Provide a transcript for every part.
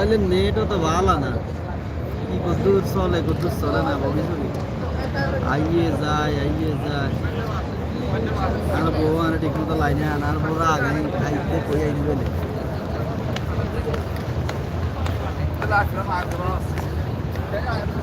মোবাইলের নেটও তো ভালো না। কি কদ্দুর চলে কদ্দুর চলে না শুনি আইয়ে যায় আইয়ে যায়। আর বউ আর ঠিক মতো লাইনে আনার পর আগাই খাইতে কই আইনি বলে? এখন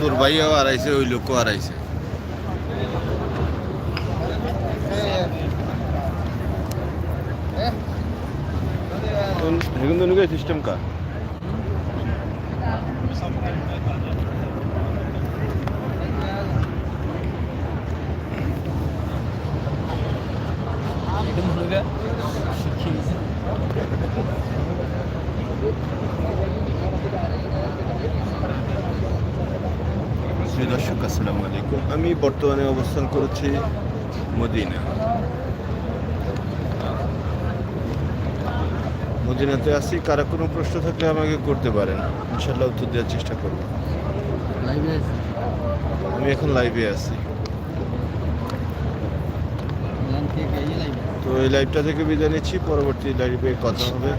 তোর ভাইয়াও হারাইছে ওই লোকও হারাইছে। তো সিস্টেম का শ্রী দর্শক আসসালামু আলাইকুম। আমি বর্তমানে অবস্থান করেছি মদিনা। মদিনাতে আসি কারা কোনো প্রশ্ন থাকলে আমাকে করতে পারেন। ইনশাল্লাহ উত্তর দেওয়ার চেষ্টা করব। লাইভে আমি এখন লাইভে আছি। তো এই লাইভটা থেকে বিদায় নিচ্ছি পরবর্তী লাইভে কথা হবে।